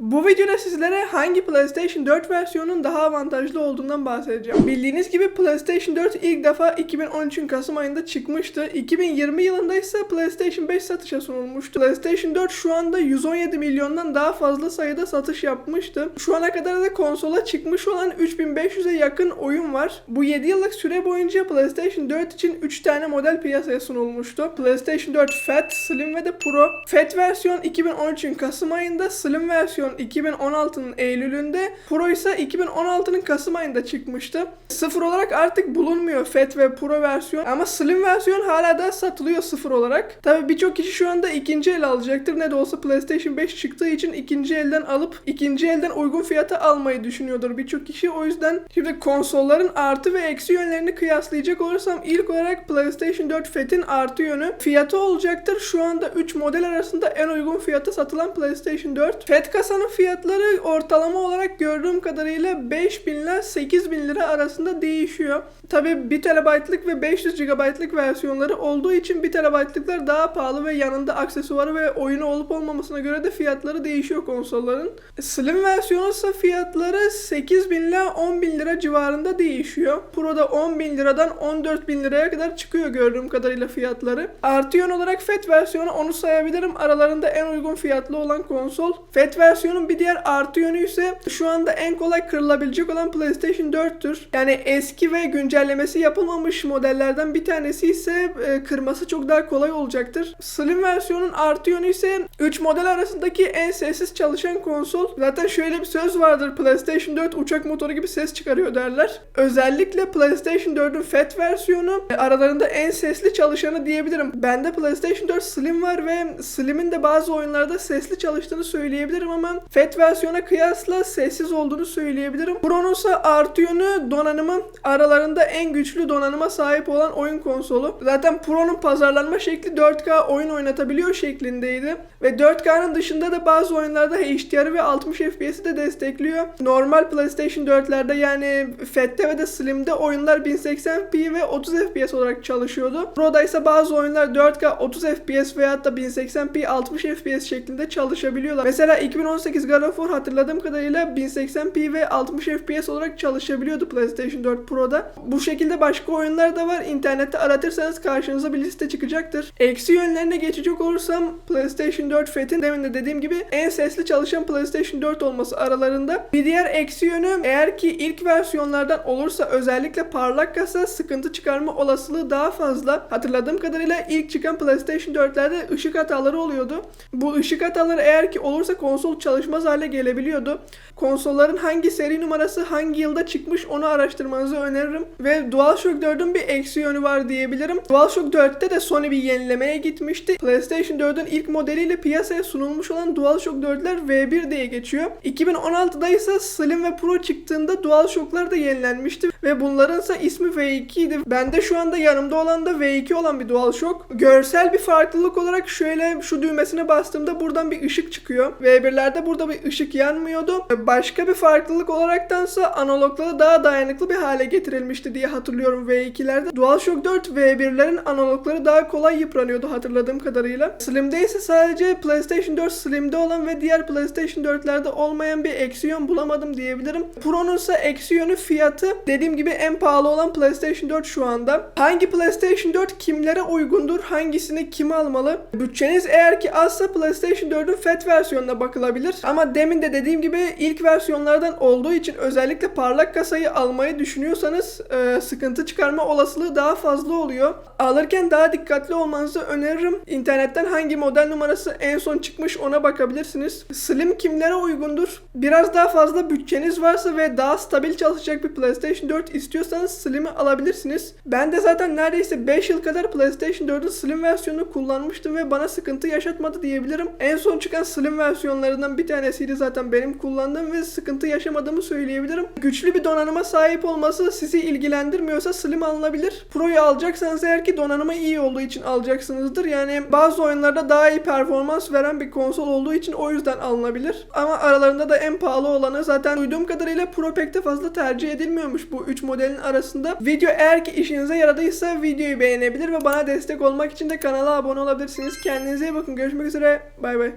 Bu videoda sizlere hangi PlayStation 4 versiyonunun daha avantajlı olduğundan bahsedeceğim. Bildiğiniz gibi PlayStation 4 ilk defa 2013'ün Kasım ayında çıkmıştı. 2020 yılında ise PlayStation 5 satışa sunulmuştu. PlayStation 4 şu anda 117 milyondan daha fazla sayıda satış yapmıştı. Şu ana kadar da konsola çıkmış olan 3500'e yakın oyun var. Bu 7 yıllık süre boyunca PlayStation 4 için 3 tane model piyasaya sunulmuştu. PlayStation 4 Fat, Slim ve de Pro. Fat versiyon 2013'ün Kasım ayında, Slim versiyon 2016'nın Eylül'ünde, Pro ise 2016'nın Kasım ayında çıkmıştı. Sıfır olarak artık bulunmuyor Fat ve Pro versiyon ama Slim versiyon hala da satılıyor sıfır olarak. Tabi birçok kişi şu anda ikinci el alacaktır. Ne de olsa PlayStation 5 çıktığı için ikinci elden alıp ikinci elden uygun fiyata almayı düşünüyordur birçok kişi. O yüzden şimdi konsolların artı ve eksi yönlerini kıyaslayacak olursam ilk olarak PlayStation 4 Fat'in artı yönü fiyatı olacaktır. Şu anda 3 model arasında en uygun fiyata satılan PlayStation 4. Fat kasanın fiyatları ortalama olarak gördüğüm kadarıyla 5000 ile 8000 lira arasında değişiyor. Tabi 1 TB'lık ve 500 GB'lık versiyonları olduğu için 1 TB'lıklar daha pahalı ve yanında aksesuarı ve oyunu olup olmamasına göre de fiyatları değişiyor konsolların. Slim versiyonu ise fiyatları 8000 ile 10.000 lira civarında değişiyor. Pro'da 10.000 liradan 14.000 liraya kadar çıkıyor gördüğüm kadarıyla fiyatları. Artı yön olarak FAT versiyonu onu sayabilirim. Aralarında en uygun fiyatlı olan konsol. FAT versiyonun bir diğer artı yönü ise şu anda en kolay kırılabilecek olan PlayStation 4'tür. Yani eski ve güncellemesi yapılmamış modellerden bir tanesi ise e, kırması çok daha kolay olacaktır. Slim versiyonun artı yönü ise 3 model arasındaki en sessiz çalışan konsol. Zaten şöyle bir söz vardır. PlayStation 4 uçak motoru gibi ses çıkarıyor derler. Özellikle PlayStation 4'ün FAT versiyonu e, aralarında en sesli çalışanı diyebilirim. Bende PlayStation 4 Slim var ve Slim'in de bazı oyunlarda sesli çalıştığını söyleyebilirim ama FAT versiyona kıyasla sessiz olduğunu söyleyebilirim. İse artı yönü donanımı aralarında en güçlü donanıma sahip olan oyun konsolu. Zaten Pro'nun pazarlanma şekli 4K oyun oynatabiliyor şeklindeydi. Ve 4K'nın dışında da bazı oyunlarda HDR ve 60 FPS'i de destekliyor. Normal PlayStation 4'lerde yani FAT'te ve de Slim'de oyunlar 1080p ve 30 FPS olarak çalışıyordu. Pro'da ise bazı oyunlar 4K 30 FPS veya da 1080p 60 FPS şeklinde çalışabiliyorlar. Mesela 2018 God of War hatırladığım kadarıyla 1080p ve 60 FPS olarak çalışabiliyordu PlayStation 4 Pro'da. Bu şekilde başka oyunlar da var. İnternette aratırsanız karşınıza bir liste çıkacaktır. Eksi yönlerine geçecek olursam PlayStation 4 Fat'in demin de dediğim gibi en sesli çalışan PlayStation 4 olması aralarında. Bir diğer eksi yönü eğer ki ilk versiyonlardan olursa özellikle parlak kasa sıkıntı çıkarma olasılığı daha fazla. Hatırladığım kadarıyla ilk çıkan PlayStation 4'lerde ışık hataları oluyordu. Bu ışık hataları eğer ki olursa konsol çalışmaz hale gelebiliyordu. Konsolların hangi seri numarası hangi yılda çıkmış onu araştırmanızı öneririm. Ve DualShock 4'ün bir eksi yönü var diyebilirim. DualShock 4'te de Sony bir yenilemeye gitmişti. PlayStation 4'ün ilk modeliyle piyasaya sunulmuş olan DualShock 4'ler V1 diye geçiyor. 2016'da ise Slim ve Pro çıktığında DualShock'lar da yenilenmişti ve bunların ise ismi V2 idi. Bende şu anda yanımda olan da V2 olan bir DualShock. Görsel bir farklılık olarak şöyle şu düğmesine bastığımda buradan bir ışık çıkıyor. V1'lerde burada bir ışık yanmıyordu. Başka bir farklılık olaraktansa analogları daha dayanıklı bir hale getirilmişti diye hatırlıyorum V2'lerde. DualShock 4 V1'lerin analogları daha kolay yıpranıyordu hatırladığım kadarıyla. Slim'de ise sadece PlayStation 4 Slim'de olan ve diğer PlayStation 4'lerde olmayan bir eksi yön bulamadım diyebilirim. Pro'nun ise eksi yönü fiyatı dediğim gibi en pahalı olan PlayStation 4 şu anda. Hangi PlayStation 4 kimlere uygundur? Hangisini kim almalı? Bütçeniz eğer ki azsa PlayStation 4'ün FAT versiyonuna bakılabilir. Ama demin de dediğim gibi ilk versiyonlardan olduğu için özellikle parlak kasayı almayı düşünüyorsanız e, sıkıntı çıkarma olasılığı daha fazla oluyor. Alırken daha dikkatli olmanızı öneririm. İnternetten hangi model numarası en son çıkmış ona bakabilirsiniz. Slim kimlere uygundur? Biraz daha fazla bütçeniz varsa ve daha stabil çalışacak bir PlayStation 4 istiyorsanız Slim'i alabilirsiniz. Ben de zaten neredeyse 5 yıl kadar PlayStation 4'ün Slim versiyonunu kullanmıştım ve bana sıkıntı yaşatmadı diyebilirim. En son çıkan Slim versiyonlarından bir tanesiydi zaten benim kullandığım ve sıkıntı yaşamadığımı söyleyebilirim. Güçlü bir donanıma sahip olması sizi ilgilendirmiyorsa Slim alınabilir. Pro'yu alacaksanız eğer ki donanımı iyi olduğu için alacaksınızdır. Yani bazı oyunlarda daha iyi performans veren bir konsol olduğu için o yüzden alınabilir. Ama aralarında da en pahalı olanı zaten duyduğum kadarıyla Pro pek de fazla tercih edilmiyormuş bu 3 modelin arasında. Video eğer ki işinize yaradıysa videoyu beğenebilir ve bana destek olmak için de kanala abone olabilirsiniz. Kendinize iyi bakın. Görüşmek üzere. Bay bay.